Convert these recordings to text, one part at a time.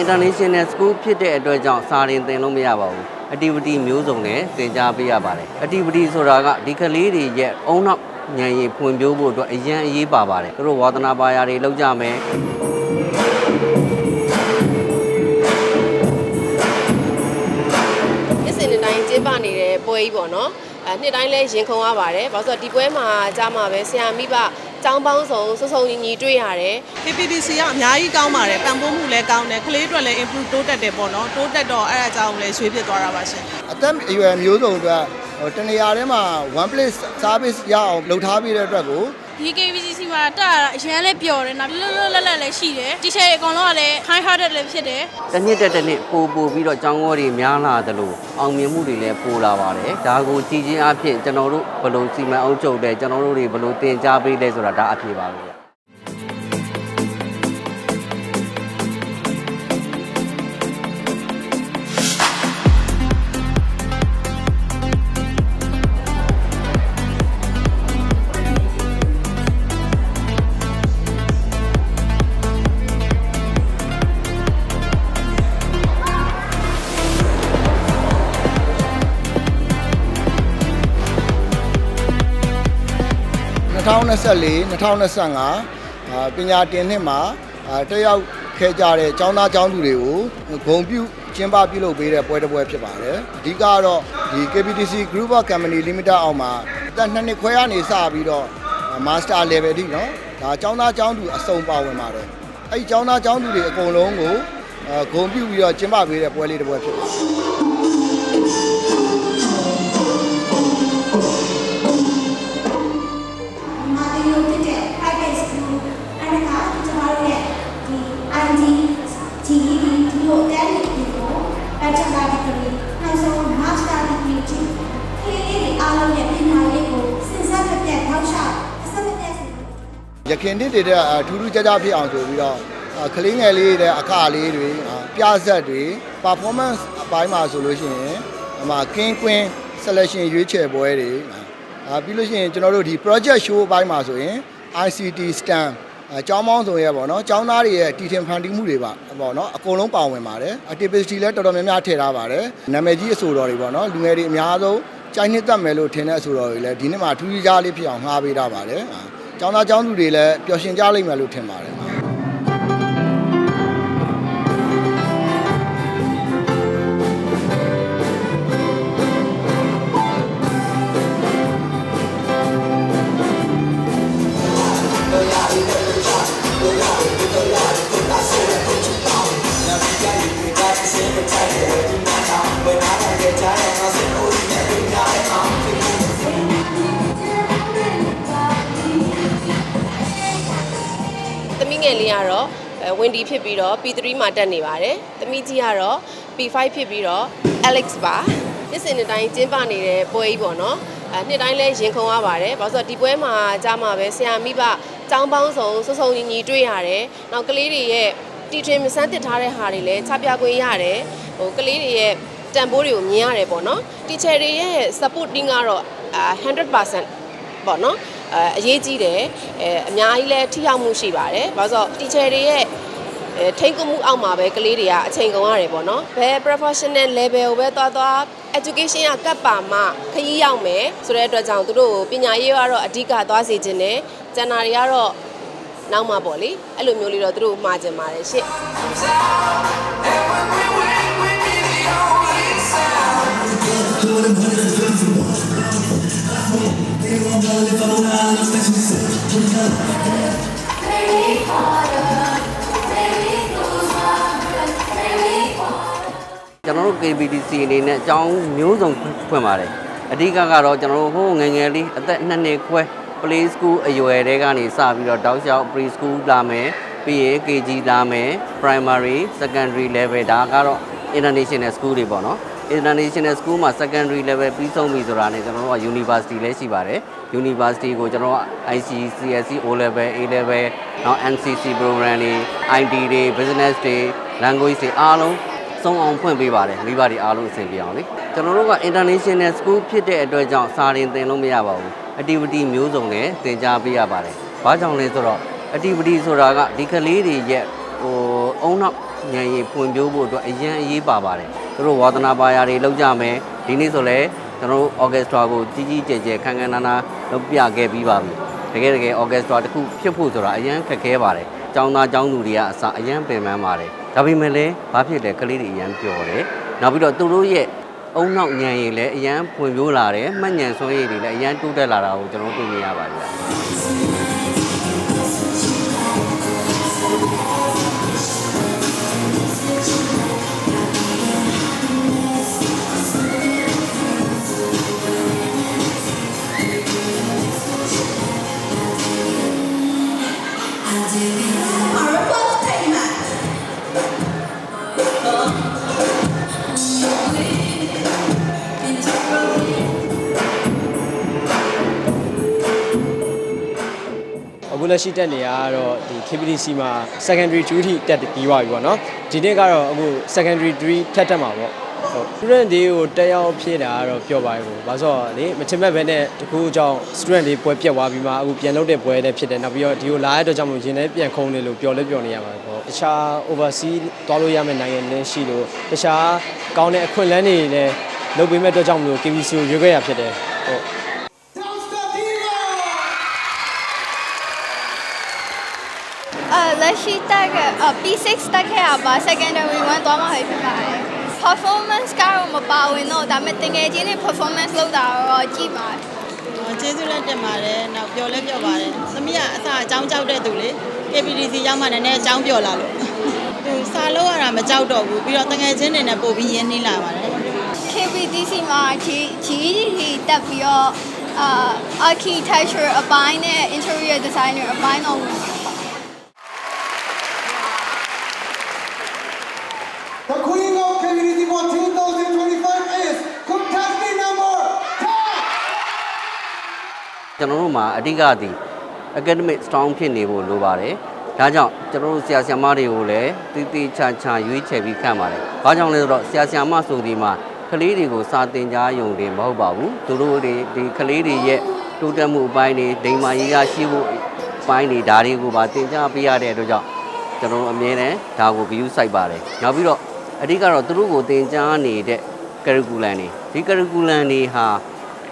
international school ဖြစ်တဲ့အတွက်ကြောင့်စာရင်သင်လို့မရပါဘူး activity မျိုးစုံနဲ့သင်ကြားပေးရပါတယ် activity ဆိုတာကဒီကလေးတွေရဲ့အုံနောက်ဉာဏ်ရည်ဖွံ့ဖြိုးဖို့အတွက်အရန်အရေးပါပါတယ်သူတို့ဝါသနာပါရာတွေလောက်ကြမယ်နှစ်စဉ်နှစ်တိုင်းကျင်းပနေတဲ့ပွဲကြီးပေါ့နော်အဲနှစ်တိုင်းလဲရင်ခုန်ရပါတယ်ဘာလို့ဆိုတော့ဒီပွဲမှာကြားမှာပဲဆရာမိဘ ចောင်းပေါင်းစုံစုံစုံညီညီတွေ့ရတယ် PPDC ကအများကြီးကောင်းပါတယ်ပံ့ပိုးမှုလည်းကောင်းတယ်ကလေးအတွက်လည်း improve တိုးတက်တယ်ပေါ့နော်တိုးတက်တော့အဲ့အကြောင်းလည်းရွှေ့ဖြစ်သွားတာပါရှင်အသက်အရွယ်မျိုးစုံအတွက်ဟိုတနေရာထဲမှာ one place service ရအောင်လုပ်ထားပေးတဲ့အတွက်ကို ဒီ KVCC မှာတက်ရတာအရန်လည်းပျော်တယ်နောက်လွတ်လွတ်လပ်လပ်လည်းရှိတယ်တီချာတွေအကုန်လုံးကလည်း high hearted လည်းဖြစ်တယ်တစ်နှစ်တက်တစ်နှစ်ပို့ပို့ပြီးတော့ကျောင်းဝေါ်တွေများလာသလိုအောင်မြင်မှုတွေလည်းပိုလာပါတယ်ဒါကိုကြည်ချင်းအဖြစ်ကျွန်တော်တို့ဘယ်လိုစီမံအုပ်ချုပ်တယ်ကျွန်တော်တို့တွေဘယ်လိုသင်ကြားပေးလဲဆိုတာဒါအဖြစ်ပါပဲ 2024 2025ပညာတင်နှစ်မှာတက်ရောက်ခဲ့ကြတဲ့ចောင်းသားចောင်းသူတွေကိုဂုံပြုကျင်းပပြုလုပ်ပေးတဲ့ပွဲတစ်ပွဲဖြစ်ပါတယ်အဓိကတော့ဒီ KPTC Group of Company Limited အောက်မှာအသက်2နှစ်ခွဲကနေစပြီးတော့ Master Level အထိနော်ဒါចောင်းသားចောင်းသူအစုံပါဝင်ပါတယ်အဲ့ဒီចောင်းသားចောင်းသူတွေအကုန်လုံးကိုဂုံပြုပြီးတော့ကျင်းပပေးတဲ့ပွဲလေးတစ်ပွဲဖြစ်ပါတယ် တစ်တွေတဲ့အထူးထူးခြားခြားဖြစ်အောင်ဆိုပြီးတော့အာကလေးငယ်လေးတွေအခါလေးတွေအာပြဆက်တွေ performance အပိုင်းမှာဆိုလို့ရှိရင်ဟိုမှာ king queen selection ရွေးချယ်ပွဲတွေအာပြီးလို့ရှိရင်ကျွန်တော်တို့ဒီ project show အပိုင်းမှာဆိုရင် ICT STEM အကျောင်းမောင်းဆိုရဲပေါ့နော်ကျောင်းသားတွေရဲ့တီထင်ဖန်တီးမှုတွေပါပေါ့နော်အကုန်လုံးပါဝင်ပါတယ် activity လည်းတော်တော်များများထည့်ထားပါတယ်နာမည်ကြီးအဆိုတော်တွေပေါ့နော်လူငယ်တွေအများဆုံးကြိုက်နှစ်သက်မယ်လို့ထင်တဲ့အဆိုတော်တွေလည်းဒီနေ့မှာထူးခြားခြားလေးဖြစ်အောင်ငှားပေးထားပါတယ်အာ ကျောင်းသားကျောင်းသူတွေလည်းပျော်ရွှင်ကြလိမ့်မယ်လို့ထင်ပါတယ် P1D ဖြစ်ပြီးတော့ P3 မှာတက်နေပါတယ်။သမီးကြီးကတော့ P5 ဖြစ်ပြီးတော့ Alex ပါ။နှစ်စဉ်နှစ်တိုင်းကျင်းပနေတဲ့ပွဲကြီးပေါ့နော်။အဲနှစ်တိုင်းလဲရင်ခုန်ရပါတယ်။ဘာလို့ဆိုတော့ဒီပွဲမှာကြာမှာပဲဆရာမိဘចောင်းပေါင်းစုံစုံစုံညီညီတွေ့ရတယ်။နောက်ကလေးတွေရဲ့တီထွင်မဆန်းတစ်ထားတဲ့ဟာတွေလည်းချပြခွင့်ရတယ်။ဟိုကလေးတွေရဲ့တန်ဖိုးတွေကိုမြင်ရတယ်ပေါ့နော်။ teacher တွေရဲ့ supporting ကတော့100%ပေါ့နော်။အရေးကြီးတယ်အဲအများကြီးလဲထိရောက်မှုရှိပါတယ်။ဘာလို့ဆိုတော့ teacher တွေရဲ့ အဲထိန်းကွပ်မှုအောက်မှာပဲကလေးတွေကအချိန်ကုန်ရတယ်ပေါ့နော်ဘယ် professional level ကိုပဲသွားသွား education ကကပ်ပါမှခရီးရောက်မယ်ဆိုတဲ့အတွက်ကြောင့်သူတို့ကိုပညာရေးကတော့အဓိကသွားစေခြင်းနဲ့ကျန်တာတွေကတော့နောက်မှပေါ့လေအဲ့လိုမျိုးလေးတော့သူတို့မှာကျင်ပါတယ်ရှင့်ကျွ န်တော်တို့ KBDC အနေနဲ့အကြောင်းမျိုးစုံဖွင့်ပါတယ်အဓိကကတော့ကျွန်တော်တို့ဟိုငယ်ငယ်လေးအသက်2နှစ်ခွဲ play school အရွယ်တဲကနေစပြီးတော့တောက်လျှောက် pre school လာမယ်ပြီးရင် KG လာမယ် primary secondary level ဒါကတော့ international school တွေပေါ့နော် international school မှာ secondary level ပြီးဆုံးပြီဆိုတာနဲ့ကျွန်တော်တို့က university လည်းရှိပါတယ် university ကိုကျွန်တော်တို့က IC CSC O level A level နောက် NCC program တွေ IT တွေ business တွေ language တွေအားလုံး စုံအောင်ဖွင့်ပေးပါတယ်မိဘတွေအားလုံးအဆင်ပြေအောင်လေကျွန်တော်တို့က international school ဖြစ်တဲ့အတွက်ကြောင့်စာရင်သင်လို့မရပါဘူး activity မျိုးစုံနဲ့သင်ကြားပေးရပါတယ်ဘာကြောင့်လဲဆိုတော့ activity ဆိုတာကဒီကလေးတွေရဲ့ဟိုအုံနောက်ဉာဏ်ရည်ပွင့်ပြိုးဖို့အတွက်အရင်အရေးပါပါတယ်သူတို့ဝါသနာပါရာတွေလောက်ကြမယ်ဒီနေ့ဆိုလဲကျွန်တော်တို့ orchestra ကိုကြီးကြီးကျယ်ကျယ်ခန်းခန်းနားနားလုပ်ပြခဲ့ပြီးပါပြီတကယ်တကယ် orchestra တစ်ခုဖြစ်ဖို့ဆိုတာအရင်ခက်ခဲပါတယ် ကျောင်းသားကျောင်းသူတွေကအစအရင်ပင်ပန်းပါတယ်ဒါပေမဲ့လည်းဘာဖြစ်လဲကလေးတွေအရင်ပျော်တယ်နောက်ပြီးတော့သူတို့ရဲ့အုံနောက်ဉာဏ်ရည်လည်းအရင်ပွင့်ပြိုးလာတယ်မှတ်ဉာဏ်စွမ်းရည်တွေလည်းအရင်တိုးတက်လာတာကိုကျွန်တော်တို့တွေ့နေရပါတယ် လက်ရှိတက်နေရတော့ဒီ KPDC မှာ secondary 2ထိတက်ပြီးသွားပြီပေါ့နော်ဒီနေ့ကတော့အခု secondary 3ထက်တက်မှာပေါ့ဟုတ် student တွေကိုတက်ရောက်ဖြစ်တာကတော့ပြောပါဘူးဘာလို့လဲလေမချင်မဲ့ဘဲနဲ့တကူအကြောင်း student တွေပွဲပြတ်သွားပြီးမှအခုပြန်လုပ်တဲ့ပွဲလည်းဖြစ်တယ်နောက်ပြီးတော့ဒီကိုလာရတဲ့အတွက်ကြောင့်မို့ရင်လည်းပြန်ခုံနေလို့ပျော်လည်းပျော်နေရပါတယ်ပေါ့တခြား overseas သွားလို့ရမယ့်နိုင်ငံတွေလည်းရှိလို့တခြားကောင်းတဲ့အခွင့်အလမ်းတွေလည်းလုပ်ပေးမဲ့အတွက်ကြောင့်မလို့ KPDC ကိုရွေးခဲ့ရဖြစ်တယ်ဟုတ် အဲ လက်ရှိတက်က P6 တက်ခဲ့ရပါ secondary 1သွားမှာဖြစ်ပါတယ် performance ကတော့မပါဝင်တော့ဒါပေမဲ့တကယ်ချင်းနေ performance လုပ်တာတော့ကြည့်ပါတယ်ကျေးဇူးလည်းတင်ပါတယ်နောက်ပျော်လည်းပျော်ပါတယ်သမီးကအစအကြောင်းကြောက်တဲ့သူလေ KPDC ရောက်မှလည်းနည်းနည်းအကြောင်းပျော်လာလို့သူစာလို့ရတာမကြောက်တော့ဘူးပြီးတော့တငယ်ချင်းတွေနဲ့ပို့ပြီးရင်းနှီးလာပါတယ် KPDC မှာ G GED တက်ပြီးတော့အာ architecture အပိုင်းနဲ့ interior designer အပိုင်းတော့ဝင်ပါတယ် The Queen of Community for 2025 is contestant number 10. ကျွန်တော်တို့မှာအဓိကသည် academic strong ဖြစ်နေဖို့လိုပါတယ်။ဒါကြောင့်ကျွန်တော်တို့ဆရာဆရာမတွေကိုလည်းတည်တည်ချာချာရွေးချယ်ပြီးခန့်ပါတယ်။ဘာကြောင့်လဲဆိုတော့ဆရာဆရာမဆိုဒီမှာကလေးတွေကိုစာသင်ကြားယုံတယ်မဟုတ်ပါဘူး။သူတို့တွေဒီကလေးတွေရဲ့တိုးတက်မှုအပိုင်းတွေဒိမ်မာရေးရရှိဖို့အပိုင်းတွေဒါတွေကိုပါသင်ကြားပေးရတဲ့အတွက်ကြောင့်ကျွန်တော်တို့အမြဲတမ်းဒါကို view စိုက်ပါတယ်။နောက်ပြီးတော့အဓိကတော့သူတို့ကိုသင်ကြားနေတဲ့ curriculum တွေဒီ curriculum တွေဟာ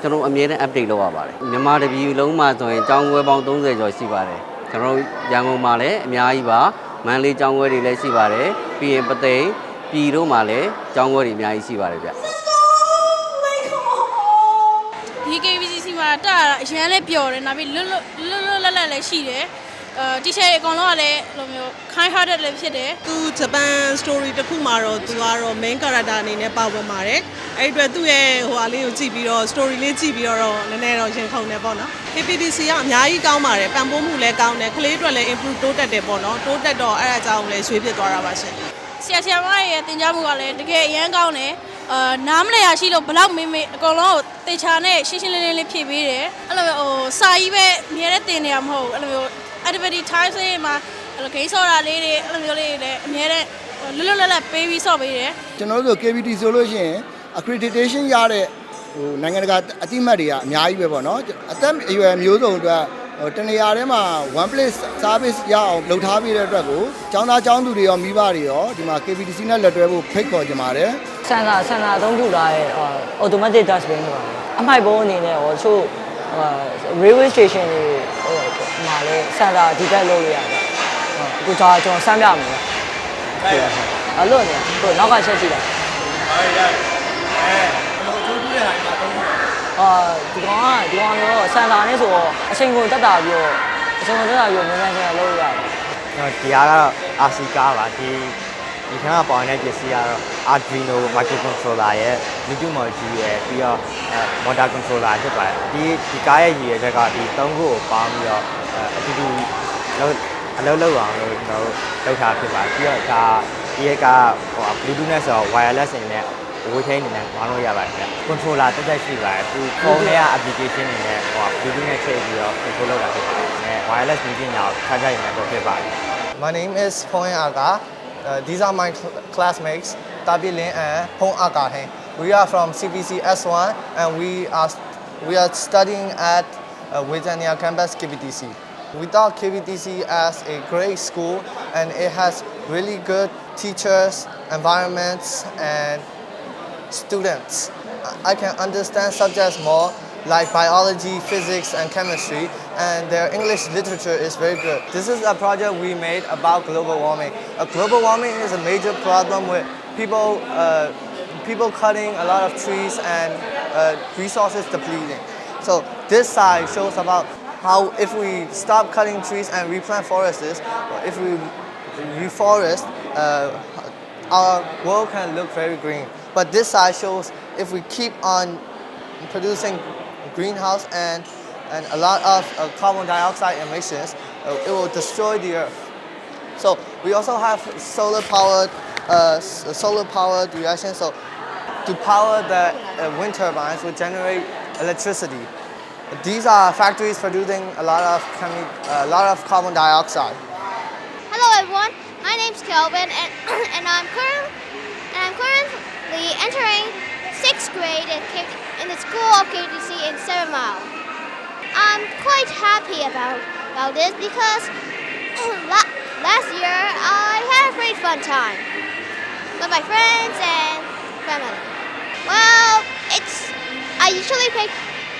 ကျွန်တော်အမြဲတမ်း update လုပ်ရပါတယ်မြန်မာတပြည်လုံးမှာဆိုရင်ကျောင်းခွဲပေါင်း30ကျော်ရှိပါတယ်ကျွန်တော်တို့ရန်ကုန်မှာလည်းအများကြီးပါမန္တလေးကျောင်းခွဲတွေလည်းရှိပါတယ်ပြီးရင်ပသိမ်ပြည်တို့မှာလည်းကျောင်းခွဲတွေအများကြီးရှိပါတယ်ဗျဒီ KBCC မှာတက်ရတာအရန်လည်းပျော်တယ်နောက်ပြီးလွတ်လွတ်လွတ်လွတ်လပ်လပ်လည်းရှိတယ် အဲတီချာအကောင်လုံးကလည်းလိုမျိုး kind hearted လည်းဖြစ်တယ်သူဂျပန် story တစ်ခုမှာတော့သူကတော့ main character အနေနဲ့ပါဝင်ပါတယ်အဲ့ဒီအတွက်သူ့ရဲ့ဟိုဟာလေးကိုကြည့်ပြီးတော့ story လေးကြည့်ပြီးတော့နည်းနည်းတော့ရင်ခုန်တယ်ပေါ့နော် KPDC ကအများကြီးကောင်းပါတယ်ပံ့ပိုးမှုလည်းကောင်းတယ်ကလေးအတွက်လည်း improve တိုးတက်တယ်ပေါ့နော်တိုးတက်တော့အဲ့ဒါကြောင့်လည်းရွှေ့ဖြစ်သွားတာပါရှင်ဆရာဆရာမရဲ့တင် जा မှုကလည်းတကယ်အရန်ကောင်းတယ်အာနားမလည်ရရှိလို့ဘလောက်မေးမေးအကောင်လုံးကိုတေချာနဲ့ရှင်းရှင်းလင်းလင်းလေးဖြည့်ပေးတယ်အဲ့လိုမျိုးဟိုစာကြီးပဲမြဲတဲ့တင်နေရမဟုတ်ဘူးအဲ့လိုမျိုး activity time တွေမှာအဲ့လိုဂိမ်းဆော့တာလေးတွေအဲ့လိုမျိုးလေးတွေလည်းအများတဲ့လွတ်လွတ်လပ်လပ်ပေးပြီးဆော့ပေးတယ်ကျွန်တော်တို့ဆို KBT ဆိုလို့ရှိရင် accreditation ရတဲ့ဟိုနိုင်ငံတကာအတိအမှတ်တွေကအများကြီးပဲပေါ့နော်အသက်အရွယ်မျိုးစုံအတွက်ဟိုတနေရာထဲမှာ one place service ရအောင်လုပ်ထားပေးတဲ့အတွက်ကိုចောင်းသားចောင်းသူတွေရောမိဘတွေရောဒီမှာ KBTC နဲ့လက်တွဲဖို့ဖိတ်ခေါ်ကြပါတယ်ဆန်လာဆန်လာအသုံးပြုလာတဲ့ဟို automatic dustbin တွေပါအမိုက်ဘုံအနေနဲ့ဟိုချို့ဟို railway station တွေ ဟိုဒီမှာလဲဆန်လာဒီတက်လုပ်လို့ရတယ်ဟိုအခုကျွန်တော်ကျွန်တော်စမ်းပြမယ်ဟုတ်အလို့နေဟိုနောက်ကချက်ကြည့်လိုက်အာဒီကောင်ကဒီကောင်တော့ဆန်လာနေဆိုတော့အချိန်ကိုတက်တာပြီးတော့အချိန်ကိုတက်တာပြီးတော့မြန်မြန်ဆန်ဆန်လုပ်လို့ရတယ်ကျွန်တော်ဒီကားကတော့ RC ကားပါဒီဒီခန်းကပေါင်တဲ့ပစ္စည်းကတော့ Arduino microcontroller ရဲ့ Bluetooth module ရဲ့ပြီးတော့အဲ motor controller ဖြစ်ပါတယ်ဒီဒီကားရဲ့ရည်ရွယ်ချက်ကဒီသုံးခုကိုပေါင်းပြီးတော့ အဲအတူတူလောက်အလုပ်လုပ်အောင်လို့ကျွန်တော်တို့လုပ်ထားဖြစ်ပါတယ်ပြီးတော့ဒါဒီရဲ့ကဟို Bluetooth နဲ့ဆိုတော့ wireless အနေနဲ့ဝေးထိန်းနေနဲ့ဝါလို့ရပါတယ်ခင်ဗျ controller တက်တက်ရှိပါတယ်သူဖုန်းထဲက application တွေနဲ့ဟို Bluetooth နဲ့ချိန်ပြီးတော့ control လုပ်တာဖြစ်ပါတယ်အဲ wireless နည်းပညာကိုထားကြရင်လည်းဖြစ်ပါတယ် My name is Phong Aga. Uh, these are my cl- classmates, Tabilin and Hong Aga. Hain. We are from CBC S1 and we are we are studying at uh, Wizania campus KBTC. we thought KBTC as a great school and it has really good teachers, environments, and students. I can understand subjects more like biology, physics, and chemistry, and their English literature is very good. This is a project we made about global warming. Uh, global warming is a major problem with people, uh, people cutting a lot of trees and uh, resources depleting. So this side shows about how if we stop cutting trees and replant forests, if we reforest, uh, our world can look very green. But this side shows if we keep on producing greenhouse and, and a lot of uh, carbon dioxide emissions, uh, it will destroy the earth. So we also have solar powered, uh, solar powered reaction. So to power the uh, wind turbines will generate electricity. These are factories producing a lot of a lot of carbon dioxide. Hello everyone, my name's Kelvin and, and I'm current and I'm currently entering sixth grade at K, in the school of KDC in Seven Mile. I'm quite happy about about this because la- last year I had a great fun time with my friends and family. Well, it's I usually pick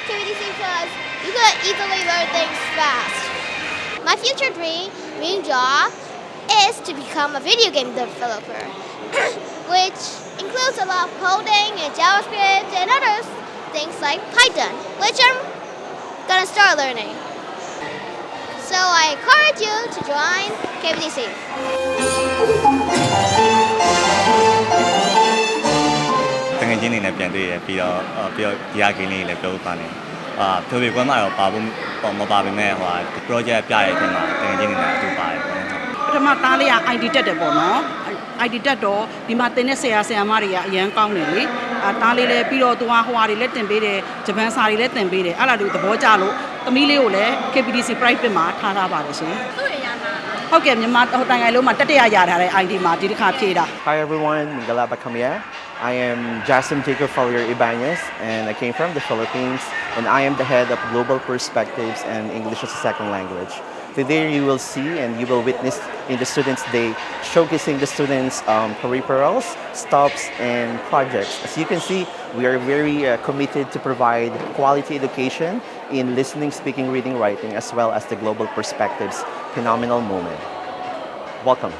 Because you can easily learn things fast. My future dream, dream job is to become a video game developer, which includes a lot of coding and JavaScript and other things like Python, which I'm gonna start learning. So I encourage you to join KBDC. တငယ်ချင်းတွေနဲ့ပြန်တွေ့ရပြီးတော့အော်ပြီးတော့ဒီဟာဂိမ်းလေးတွေလည်းပြောပါနေအာထိုပေကွမ်းမှာတော့ပါဖို့ပေါ့မပါပေမဲ့ဟိုဟာ project ပြရတဲ့အချိန်မှာတငယ်ချင်းတွေနဲ့အတူပါတယ်ပေါ့နော်ပထမသားလေးက ID တက်တယ်ပေါ့နော် ID တက်တော့ဒီမှာတင်တဲ့ဆရာဆရာမတွေကအရန်ကောင်းတယ်လေအာသားလေးလည်းပြီးတော့သူကဟိုဟာတွေလည်းတင်ပေးတယ်ဂျပန်စာတွေလည်းတင်ပေးတယ်အဲ့လာတို့သဘောကျလို့သမီးလေးကိုလည်း KPDC private မှာထားထားပါတယ်ရှင်ဟုတ်ကဲ့မြန်မာဟိုတိုင်ကိုင်လုံးမှာတက်တရရထားတဲ့ ID မှာဒီတစ်ခါဖြည့်တာ Hi everyone, Mingala Bakamia. I am Jason Jacob Fowler Ibanez and I came from the Philippines and I am the head of Global Perspectives and English as a Second Language. Today you will see and you will witness in the Students' Day showcasing the students' um, peripherals, stops and projects. As you can see, we are very uh, committed to provide quality education in listening, speaking, reading, writing as well as the Global Perspectives phenomenal moment. Welcome.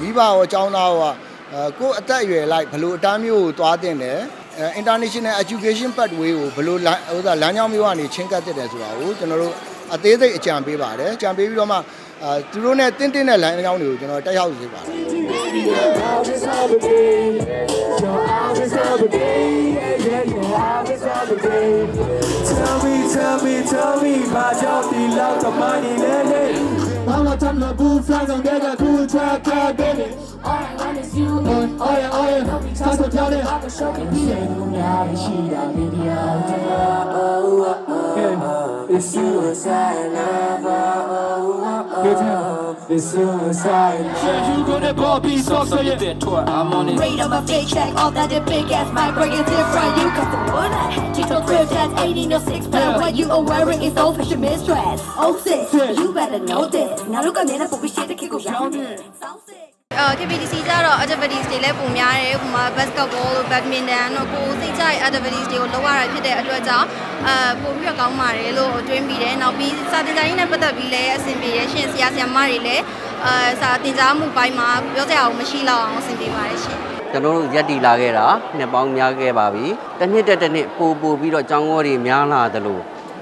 မိဘရောအကြောင်းသားရောအဲကိုယ့်အသက်အရွယ်လိုက်ဘလို့အတန်းမျိုးကိုသွားတင်တယ်အဲ international education pathway ကိုဘလို့လမ်းဟိုသာလမ်းကြောင်းမျိုးကနေချင်းကပ်တက်တယ်ဆိုတာကိုကျွန်တော်တို့အသေးစိတ်အကြံပေးပါတယ်အကြံပေးပြီးတော့မှအဲသူတို့နဲ့တင်းတင်းတဲ့လမ်းကြောင်းတွေကိုကျွန်တော်တက်ရောက်စေပါတယ် Your always have a day. Your. Yeah, yeah, your always have a day. Tell me, tell me, tell me about your the love of money, lady. All the time, the blue flags on there, the cool track, track, baby. All I want is you. Oh, oh yeah, oh yeah. Don't be tossed up, darling. I can show you. Say you now, and she got me the Oh, oh, oh, oh. It's you, it's I love. Oh, oh, oh, oh. It's suicide. love. You gonna ball be so so you did tour. I'm on it. Rate of a big check, all that the big ass mic bring it different. You got the one I had you to crib that's 80 or 6 but what you are wearing is old fashion mistress. Oh sis, you better know this. Now look at me, I'm shit to kick around it. အာ KPDC ကျတော့ activities တွေလည်းပုံများတယ်ဥပမာ basketball လို့ badminton တို့ကိုယ်စိတ်ကြိုက် activities တွေကိုလုပ်ရတာဖြစ်တဲ့အတွက်ကြောင့်အာပို့ပြီးတော့ကောင်းပါတယ်လို့တွေးမိတယ်နောက်ပြီးစာတင်ကြရင်းနဲ့ပတ်သက်ပြီးလည်းအဆင်ပြေတယ်ရှင်ဆရာဆရာမတွေလည်းအာစာတင်ကြားမှုပိုင်းမှာပြောစရာအောင်မရှိတော့အောင်အဆင်ပြေပါတယ်ရှင်ကျွန်တော်တို့ရက်တီလာခဲ့တာနှစ်ပေါင်းများခဲ့ပါပြီတစ်နှစ်တက်တစ်နှစ်ပို့ပို့ပြီးတော့ចောင်းဝေါ်တွေများလာသလို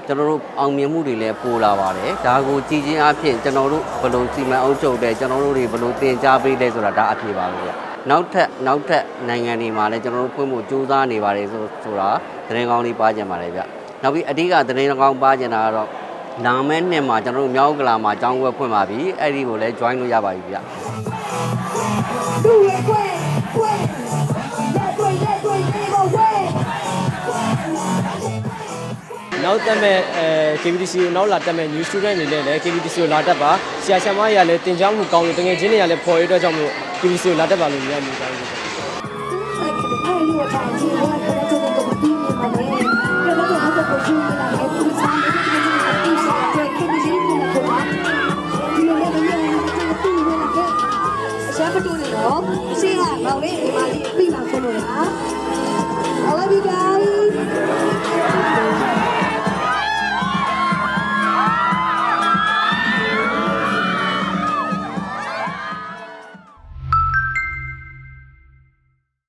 ကျွန်တော်တို့အောင်မြင်မှုတွေလည်းပိုလာပါတယ်ဒါကိုကြည်ချင်းအဖြစ်ကျွန်တော်တို့ဘယ်လိုစီမံအုပ်ချုပ်တယ်ကျွန်တော်တို့တွေဘယ်လိုတင် जा ပေးလဲဆိုတာဒါအဖြစ်ပါပဲဗျနောက်ထပ်နောက်ထပ်နိုင်ငံတွေမှာလည်းကျွန်တော်တို့ဖွင့်ဖို့ကြိုးစားနေပါတယ်ဆိုဆိုတာသတင်းကောင်းလေးပါကြပါတယ်ဗျနောက်ပြီးအဓိကသတင်းကောင်းပါကြတာကတော့လာမယ့်နှစ်မှာကျွန်တော်တို့မြောက်ကလာမှာចောင်းဝဲဖွင့်ပါပြီအဲ့ဒီကိုလည်း join လို့ရပါပြီဗျ နောက်တက်မဲ့အဲ KBTC ကိုနောက်လာတက်မဲ့ new student တွေလည်းလည်း KBTC ကိုလာတက်ပါဆရာဆရာမတွေကလည်းတင် जा မှုကောင်းလို့တကယ်ချင်းတွေကလည်းဖော်ရတဲ့အတွက်ကြောင့်မို့ PVC ကိုလာတက်ပါလို့ညနေတိုင်းအဲ့ဒီလိုအတိုင်းကြီးဝါကတော့တဲ့